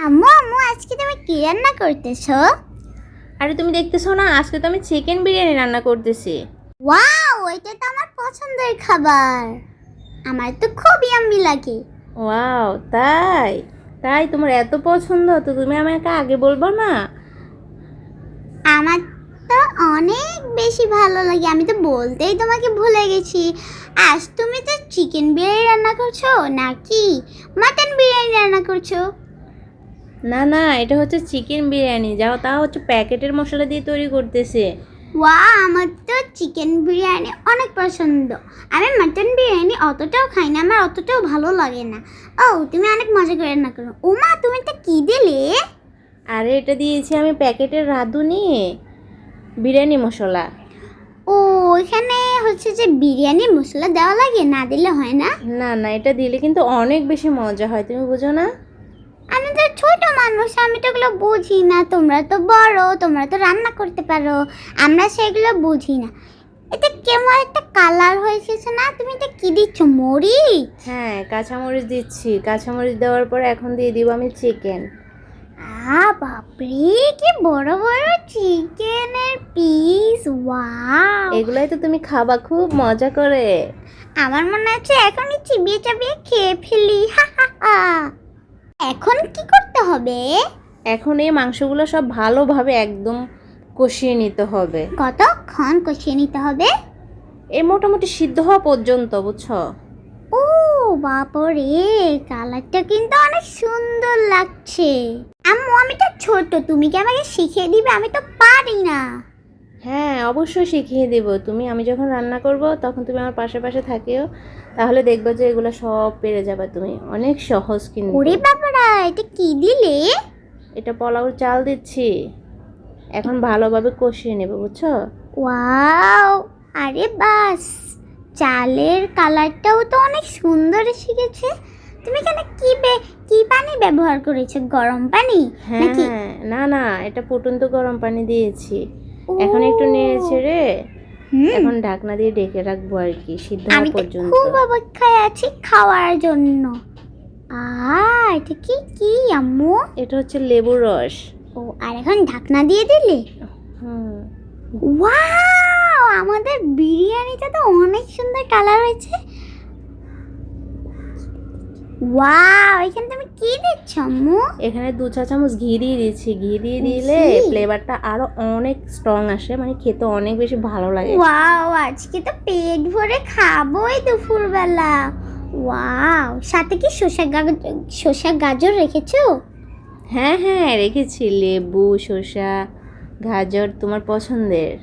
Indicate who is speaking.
Speaker 1: আম্মু আম্মু আজকে তুমি কি রান্না করতেছো?
Speaker 2: আরে তুমি দেখতেছো না আজকে তো আমি চিকেন বিরিয়ানি রান্না করতেছি।
Speaker 1: ওয়াও এটা তো আমার পছন্দের খাবার। আমার তো খুব ইয়াম্মি লাগে।
Speaker 2: ওয়াও তাই? তাই তোমার এত পছন্দ তো তুমি আমাকে আগে বলব না?
Speaker 1: আমার তো অনেক বেশি ভালো লাগে আমি তো বলতেই তোমাকে ভুলে গেছি। আজ তুমি তো চিকেন বিরিয়ানি রান্না করছ নাকি মাটন বিরিয়ানি রান্না করছ?
Speaker 2: না না এটা হচ্ছে চিকেন বিরিয়ানি। যাও তা হচ্ছে প্যাকেটের মশলা দিয়ে তৈরি করতেছে।
Speaker 1: ওয়া আমার তো চিকেন বিরিয়ানি অনেক পছন্দ। আমি মাটন বিরিয়ানি অতটাও খাই না আমার অতটাও ভালো লাগে না। ও তুমি অনেক মজা করে রান্না করো। ও মা তুমি তো কি দিলে?
Speaker 2: আরে এটা দিয়েছি আমি প্যাকেটের রাঁধুনি বিরিয়ানি মশলা।
Speaker 1: ও এখানে হচ্ছে যে বিরিয়ানি মশলা দেওয়া লাগে না দিলে হয় না?
Speaker 2: না না এটা দিলে কিন্তু অনেক বেশি মজা হয় তুমি বুঝো না?
Speaker 1: ছোট মানুষ আমি তো এগুলো বুঝি না। তোমরা তো বড় তোমরা তো রান্না করতে পারো। আমরা সেগুলো বুঝি না। এটা কেমন একটা কালার হয়েছে না তুমি এটা কি দিচ্ছ মরিচ
Speaker 2: হ্যাঁ কাঁচামরিচ দিচ্ছি। কাঁচামরিচ দেওয়ার পর এখন দিয়ে দিব আমি চিকেন
Speaker 1: আ বাপরে কি বড় বড় চিকেনের পিস ওয়াও
Speaker 2: এগুলাই তো তুমি খাবা খুব মজা করে।
Speaker 1: আমার মনে হচ্ছে এখনই চিবিয়ে চাবিয়ে খেয়ে ফেলি হা হা হা এখন কি করতে হবে?
Speaker 2: এখন এই মাংসগুলো সব ভালোভাবে একদম কষিয়ে নিতে হবে।
Speaker 1: কতক্ষণ কষিয়ে নিতে হবে?
Speaker 2: এ মোটামুটি সিদ্ধ হওয়া পর্যন্ত বুঝছ?
Speaker 1: ও বাপরে কালারটা কিন্তু অনেক সুন্দর লাগছে। আম্মু আমি তো ছোট তুমি কি আমাকে শিখিয়ে দিবে? আমি তো পারি না।
Speaker 2: হ্যাঁ অবশ্যই শিখিয়ে দেব। তুমি আমি যখন রান্না করব তখন তুমি আমার পাশে পাশে থাকিও তাহলে দেখবে যে এগুলো সব পেরে যাবে তুমি। অনেক সহজ কিন্তু।
Speaker 1: ওরে বাবারা এটা কি দিলে?
Speaker 2: এটা পোলাওর চাল দিচ্ছি। এখন ভালোভাবে কষিয়ে নেবে বুঝছ?
Speaker 1: ওয়াও! আরে বাস! চালের কালারটাও তো অনেক সুন্দর এসে গেছে তুমি এখানে কি বে কি পানি ব্যবহার করেছ? গরম পানি?
Speaker 2: হ্যাঁ
Speaker 1: নাকি
Speaker 2: না না এটা ফুটন্ত গরম পানি দিয়েছি। এখন একটু নেড়ে ছেড়ে
Speaker 1: হুম,
Speaker 2: এখন ঢাকনা দিয়ে ঢেকে রাখব আর কি সিদ্ধ পর্যন্ত।
Speaker 1: খুব অপেক্ষায় আছি খাওয়ার জন্য। আ এটা কি? কি আম্মু?
Speaker 2: এটা হচ্ছে লেবুর রস।
Speaker 1: ও আর এখন ঢাকনা দিয়ে দিলে?
Speaker 2: হুম।
Speaker 1: ওয়াও আমাদের বিরিয়ানিটা তো অনেক সুন্দর কালার হয়েছে। ওয়াও এখানে তুমি কি দিচ্ছ আম্মু?
Speaker 2: এখানে দু চা চামচ ঘি দিয়ে দিচ্ছি। ঘি দিয়ে দিলে ফ্লেভারটা আরও অনেক স্ট্রং আসে মানে খেতে অনেক বেশি ভালো লাগে।
Speaker 1: ওয়াও আজকে তো পেট ভরে খাবোই দুপুরবেলা। ওয়াও, সাথে কি শসা শসা গাজর রেখেছো?
Speaker 2: হ্যাঁ হ্যাঁ রেখেছি, লেবু, শসা, গাজর তোমার পছন্দের।